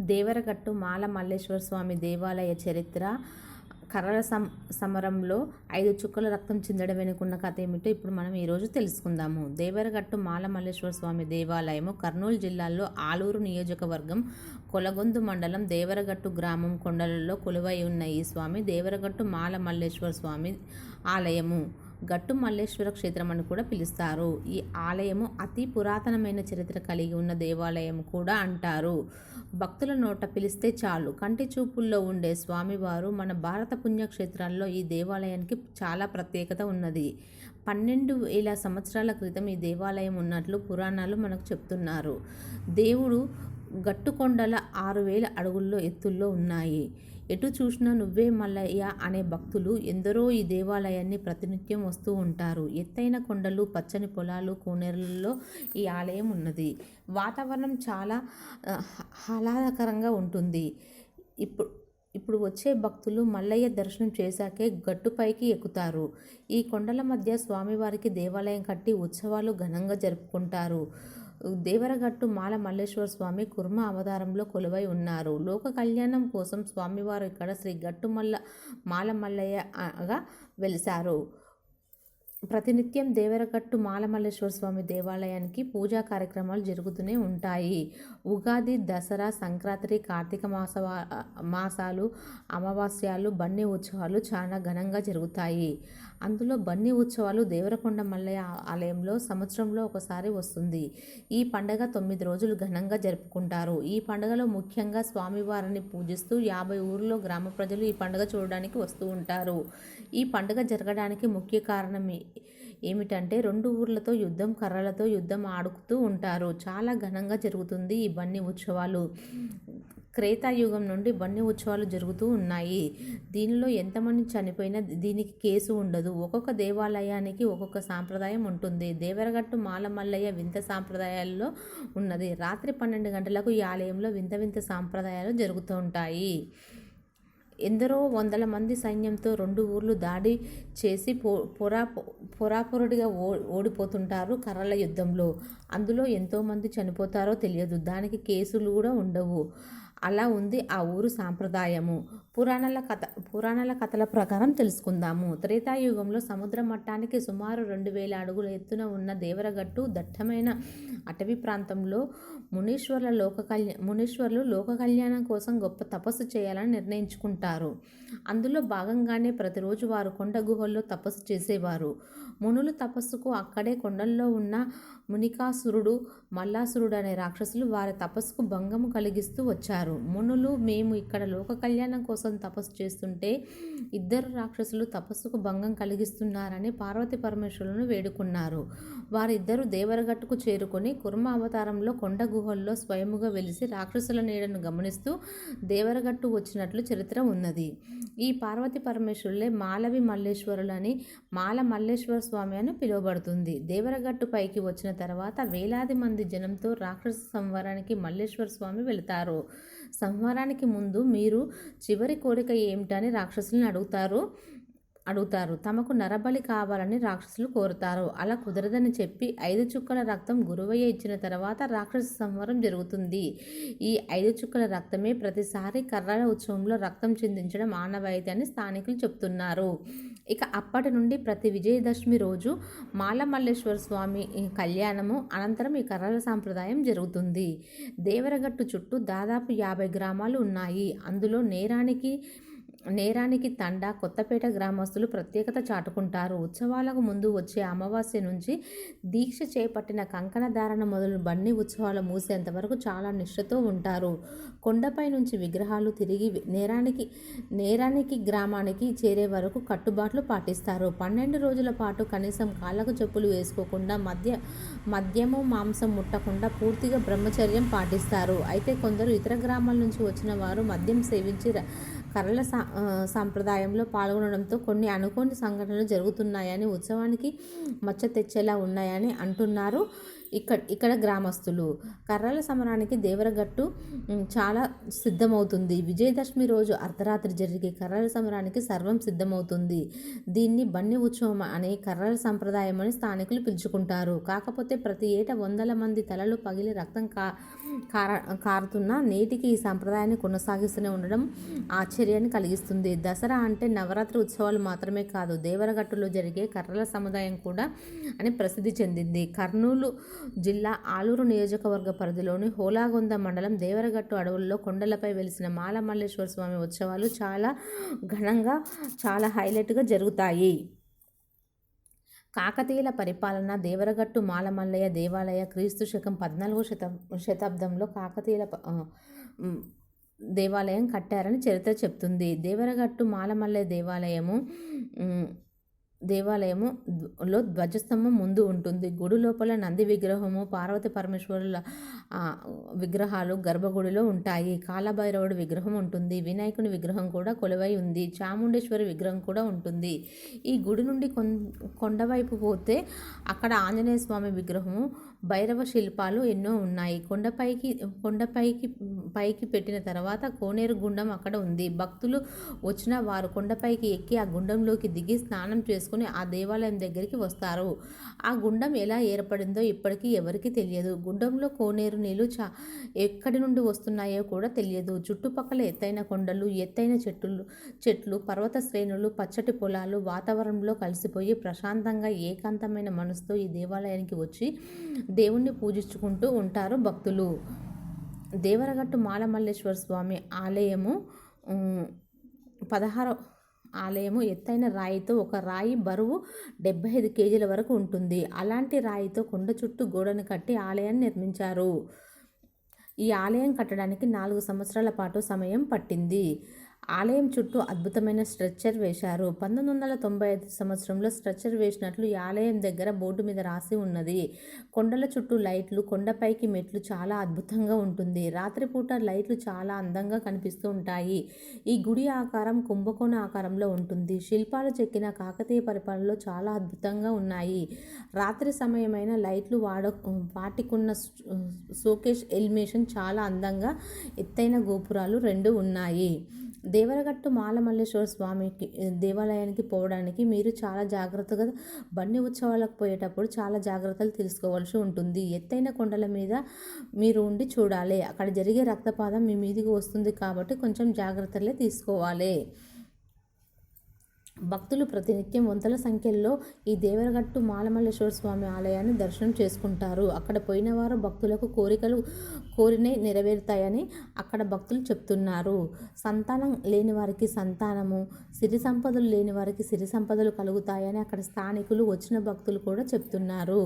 దేవరగట్టు మాల మల్లేశ్వర స్వామి దేవాలయ చరిత్ర కర్రల సం సమరంలో ఐదు చుక్కల రక్తం చిందడం వెనుకున్న కథ ఏమిటో ఇప్పుడు మనం ఈరోజు తెలుసుకుందాము. దేవరగట్టు మాలమల్లేశ్వర స్వామి దేవాలయము కర్నూలు జిల్లాలో ఆలూరు నియోజకవర్గం కొలగొందు మండలం దేవరగట్టు గ్రామం కొండలలో కొలువై ఉన్న ఈ స్వామి దేవరగట్టు మాలమల్లేశ్వర స్వామి ఆలయము. గట్టు మల్లేశ్వర క్షేత్రం అని కూడా పిలుస్తారు. ఈ ఆలయము అతి పురాతనమైన చరిత్ర కలిగి ఉన్న దేవాలయం కూడా అంటారు. భక్తుల నోట పిలిస్తే చాలు. కంటి చూపుల్లో ఉండే స్వామివారు మన భారత పుణ్యక్షేత్రాల్లో ఈ దేవాలయానికి చాలా ప్రత్యేకత ఉన్నది. పన్నెండు వేల సంవత్సరాల క్రితం ఈ దేవాలయం ఉన్నట్లు పురాణాలు మనకు చెప్తున్నారు. దేవుడు గట్టుకొండల ఆరు వేల అడుగుల్లో ఎత్తుల్లో ఉన్నాయి. ఎటు చూసినా నువ్వే మల్లయ్య అనే భక్తులు ఎందరో ఈ దేవాలయాన్ని ప్రతినిత్యం వస్తూ ఉంటారు. ఎత్తైన కొండలు పచ్చని పొలాలు కోనేరులలో ఈ ఆలయం ఉన్నది. వాతావరణం చాలా ఆహ్లాదకరంగా ఉంటుంది. ఇప్పుడు ఇప్పుడు వచ్చే భక్తులు మల్లయ్య దర్శనం చేశాకే గట్టుపైకి ఎక్కుతారు. ఈ కొండల మధ్య స్వామివారికి దేవాలయం కట్టి ఉత్సవాలు ఘనంగా జరుపుకుంటారు. దేవరగట్టు మాల మల్లేశ్వర స్వామి కుర్మ అవతారంలో కొలువై ఉన్నారు. లోక కళ్యాణం కోసం స్వామివారు ఇక్కడ శ్రీ గట్టుమల్ల మాల మల్లయ్యగా వెలిశారు. ప్రతినిత్యం దేవరగట్టు మాలమల్లేశ్వర స్వామి దేవాలయానికి పూజా కార్యక్రమాలు జరుగుతూనే ఉంటాయి. ఉగాది దసరా సంక్రాంతి కార్తీక మాస మాసాలు అమావాస్యాలు బన్నీ ఉత్సవాలు చాలా ఘనంగా జరుగుతాయి. అందులో బన్నీ ఉత్సవాలు దేవరకొండ మల్లయ్య ఆలయంలో సంవత్సరంలో ఒకసారి వస్తుంది. ఈ పండగ తొమ్మిది రోజులు ఘనంగా జరుపుకుంటారు. ఈ పండుగలో ముఖ్యంగా స్వామివారిని పూజిస్తూ యాభై ఊర్లో గ్రామ ప్రజలు ఈ పండుగ చూడడానికి వస్తూ ఉంటారు. ఈ పండుగ జరగడానికి ముఖ్య కారణం ఏమిటంటే రెండు ఊర్లతో యుద్ధం కర్రలతో యుద్ధం ఆడుతూ ఉంటారు. చాలా ఘనంగా జరుగుతుంది ఈ బన్నీ ఉత్సవాలు. క్రేతాయుగం నుండి బన్నీ ఉత్సవాలు జరుగుతూ ఉన్నాయి. దీనిలో ఎంతమంది చనిపోయినా దీనికి కేసు ఉండదు. ఒక్కొక్క దేవాలయానికి ఒక్కొక్క సాంప్రదాయం ఉంటుంది. దేవరగట్టు మాలమల్లయ్య వింత సాంప్రదాయాల్లో ఉన్నది. రాత్రి పన్నెండు గంటలకు ఈ ఆలయంలో వింత వింత సాంప్రదాయాలు జరుగుతూ ఉంటాయి. ఎందరో వందల మంది సైన్యంతో రెండు ఊర్లు దాడి చేసి పో పొరా పొరాపొరడిగా ఓ ఓడిపోతుంటారు కర్రల యుద్ధంలో. అందులో ఎంతోమంది చనిపోతారో తెలియదు. దానికి కేసులు కూడా ఉండవు. అలా ఉంది ఆ ఊరు సాంప్రదాయము. పురాణాల కథ పురాణాల కథల ప్రకారం తెలుసుకుందాము. త్రేతాయుగంలో సముద్ర మట్టానికి సుమారు రెండు వేల అడుగుల ఎత్తున ఉన్న దేవరగట్టు దట్టమైన అటవీ ప్రాంతంలో మునీశ్వర్ల లోక కళ్యా మునీశ్వర్లు లోక కళ్యాణం కోసం గొప్ప తపస్సు చేయాలని నిర్ణయించుకుంటారు. అందులో భాగంగానే ప్రతిరోజు వారు కొండ గుహల్లో తపస్సు చేసేవారు. మునులు తపస్సుకు అక్కడే కొండల్లో ఉన్న మునికాసురుడు మల్లాసురుడు అనే రాక్షసులు వారి తపస్సుకు భంగము కలిగిస్తూ వచ్చారు. మునులు మేము ఇక్కడ లోక కళ్యాణం కోసం తపస్సు చేస్తుంటే ఇద్దరు రాక్షసులు తపస్సుకు భంగం కలిగిస్తున్నారని పార్వతి పరమేశ్వరులను వేడుకున్నారు. వారిద్దరూ దేవరగట్టుకు చేరుకొని కుర్మ అవతారంలో కొండ గుహల్లో స్వయముగా వెలిసి రాక్షసుల నీడను గమనిస్తూ దేవరగట్టు వచ్చినట్లు చరిత్ర ఉన్నది. ఈ పార్వతి పరమేశ్వరులే మాలవి మల్లేశ్వరులని మాల మల్లేశ్వర స్వామి అని పిలువబడుతుంది. దేవరగట్టు పైకి వచ్చిన తర్వాత వేలాది మంది జనంతో రాక్షస సంహారానికి మల్లేశ్వర స్వామి వెళతారు. సంహారానికి ముందు మీరు చివరి కోరిక ఏమిటని రాక్షసులను అడుగుతారు. అడుగుతారు. తమకు నరబలి కావాలని రాక్షసులు కోరుతారు. అలా కుదరదని చెప్పి ఐదు చుక్కల రక్తం గురువయ్య ఇచ్చిన తర్వాత రాక్షస సంహారం జరుగుతుంది. ఈ ఐదు చుక్కల రక్తమే ప్రతిసారి కర్రల ఉత్సవంలో రక్తం చిందించడం ఆనవాయితీ అని స్థానికులు చెప్తున్నారు. ఇక అప్పటి నుండి ప్రతి విజయదశమి రోజు మాలమల్లేశ్వర స్వామి కళ్యాణము అనంతరం ఈ కర్రల సాంప్రదాయం జరుగుతుంది. దేవరగట్టు చుట్టూ దాదాపు యాభై గ్రామాలు ఉన్నాయి. అందులో నేరానికి నేరానికి తండా కొత్తపేట గ్రామస్తులు ప్రత్యేకత చాటుకుంటారు. ఉత్సవాలకు ముందు వచ్చే అమావాస్య నుంచి దీక్ష చేపట్టిన కంకణ ధారణ మొదలు బన్నీ ఉత్సవాలు మూసేంత వరకు చాలా నిష్ఠతో ఉంటారు. కొండపై నుంచి విగ్రహాలు తిరిగి నేరానికి నేరానికి గ్రామానికి చేరే వరకు కట్టుబాట్లు పాటిస్తారు. పన్నెండు రోజుల పాటు కనీసం కాళ్ళకు చెప్పులు వేసుకోకుండా మద్య మద్యము మాంసం ముట్టకుండా పూర్తిగా బ్రహ్మచర్యం పాటిస్తారు. అయితే కొందరు ఇతర గ్రామాల నుంచి వచ్చిన వారు మద్యం సేవించి ర- కర్రల సా సాంప్రదాయంలో పాల్గొనడంతో కొన్ని అనుకోని సంఘటనలు జరుగుతున్నాయని ఉత్సవానికి మచ్చ తెచ్చేలా ఉన్నాయని అంటున్నారు. ఇక్కడ ఇక్కడ గ్రామస్తులు. కర్రల సమరానికి దేవరగట్టు చాలా సిద్ధమవుతుంది. విజయదశమి రోజు అర్ధరాత్రి జరిగే కర్రల సమరానికి సర్వం సిద్ధమవుతుంది. దీన్ని బన్ని ఉత్సవం అనే కర్రల సంప్రదాయం అని స్థానికులు పిలుచుకుంటారు. కాకపోతే ప్రతి ఏటా వందల మంది తలలు పగిలి రక్తం కా కార కారుతున్న నేటికి ఈ సంప్రదాయాన్ని కొనసాగిస్తూనే ఉండడం ఆశ్చర్యాన్ని కలిగిస్తుంది. దసరా అంటే నవరాత్రి ఉత్సవాలు మాత్రమే కాదు దేవరగట్టులో జరిగే కర్రల సముదాయం కూడా అని ప్రసిద్ధి చెందింది. కర్నూలు జిల్లా ఆలూరు నియోజకవర్గ పరిధిలోని హోలాగొంద మండలం దేవరగట్టు అడవుల్లో కొండలపై వెలిసిన మాలమల్లేశ్వర స్వామి ఉత్సవాలు చాలా ఘనంగా చాలా హైలైట్గా జరుగుతాయి. కాకతీయుల పరిపాలన దేవరగట్టు మాలమల్లయ్య దేవాలయ క్రీస్తు శకం పద్నాలుగో శత శతాబ్దంలో కాకతీయుల దేవాలయం కట్టారని చరిత్ర చెప్తుంది. దేవరగట్టు మాలమల్లయ్య దేవాలయము దేవాలయము లో ధ్వజస్తంభం ముందు ఉంటుంది. గుడి లోపల నంది విగ్రహము పార్వతి పరమేశ్వరుల విగ్రహాలు గర్భగుడిలో ఉంటాయి. కాలభైరవుడి విగ్రహం ఉంటుంది. వినాయకుని విగ్రహం కూడా కొలువై ఉంది. చాముండేశ్వరి విగ్రహం కూడా ఉంటుంది. ఈ గుడి నుండి కొం కొండవైపు పోతే అక్కడ ఆంజనేయ స్వామి విగ్రహము భైరవ శిల్పాలు ఎన్నో ఉన్నాయి. కొండపైకి కొండపైకి పైకి పెట్టిన తర్వాత కోనేరు గుండం అక్కడ ఉంది. భక్తులు వచ్చిన వారు కొండపైకి ఎక్కి ఆ గుండంలోకి దిగి స్నానం చేసుకుని ఆ దేవాలయం దగ్గరికి వస్తారు. ఆ గుండం ఎలా ఏర్పడిందో ఇప్పటికీ ఎవరికి తెలియదు. గుండంలో కోనేరు నీళ్ళు చా ఎక్కడి నుండి వస్తున్నాయో కూడా తెలియదు. చుట్టుపక్కల ఎత్తైన కొండలు ఎత్తైన చెట్లు చెట్లు పర్వత శ్రేణులు పచ్చటి పొలాలు వాతావరణంలో కలిసిపోయి ప్రశాంతంగా ఏకాంతమైన మనసుతో ఈ దేవాలయానికి వచ్చి దేవుణ్ణి పూజించుకుంటూ ఉంటారు భక్తులు. దేవరగట్టు మాలమల్లేశ్వర స్వామి ఆలయము పదహారు ఆలయము ఎత్తైన రాయితో ఒక రాయి బరువు డెబ్బై ఐదు కేజీల వరకు ఉంటుంది. అలాంటి రాయితో కొండ చుట్టూ గోడను కట్టి ఆలయాన్ని నిర్మించారు. ఈ ఆలయం కట్టడానికి నాలుగు సంవత్సరాల పాటు సమయం పట్టింది. ఆలయం చుట్టూ అద్భుతమైన స్ట్రక్చర్ వేశారు. పంతొమ్మిది వందల తొంభై ఐదు సంవత్సరంలో స్ట్రక్చర్ వేసినట్లు ఈ ఆలయం దగ్గర బోర్డు మీద రాసి ఉన్నది. కొండల చుట్టూ లైట్లు కొండపైకి మెట్లు చాలా అద్భుతంగా ఉంటుంది. రాత్రిపూట లైట్లు చాలా అందంగా కనిపిస్తూ ఉంటాయి. ఈ గుడి ఆకారం కుంభకోణ ఆకారంలో ఉంటుంది. శిల్పాలు చెక్కిన కాకతీయ పరిపాలనలో చాలా అద్భుతంగా ఉన్నాయి. రాత్రి సమయమైన లైట్లు వాడ వాటికున్న షోకేష్ ఎలిమేషన్ చాలా అందంగా ఎత్తైన గోపురాలు రెండు ఉన్నాయి. దేవరగట్టు మాలమల్లేశ్వర స్వామికి దేవాలయానికి పోవడానికి మీరు చాలా జాగ్రత్తగా బండి ఉత్సవాలకు పోయేటప్పుడు చాలా జాగ్రత్తలు తీసుకోవాల్సి ఉంటుంది. ఎత్తైన కొండల మీద మీరు ఉండి చూడాలి. అక్కడ జరిగే రక్తపాతం మీ మీదికి వస్తుంది కాబట్టి కొంచెం జాగ్రత్తలే తీసుకోవాలి. భక్తులు ప్రతినిత్యం వందల సంఖ్యల్లో ఈ దేవరగట్టు మాలమల్లేశ్వర స్వామి ఆలయాన్ని దర్శనం చేసుకుంటారు. అక్కడ పోయిన వారు భక్తులకు కోరికలు కోరినే నెరవేరుతాయని అక్కడ భక్తులు చెప్తున్నారు. సంతానం లేని వారికి సంతానము సిరి సంపదలు లేని వారికి సిరి సంపదలు కలుగుతాయని అక్కడ స్థానికులు వచ్చిన భక్తులు కూడా చెప్తున్నారు.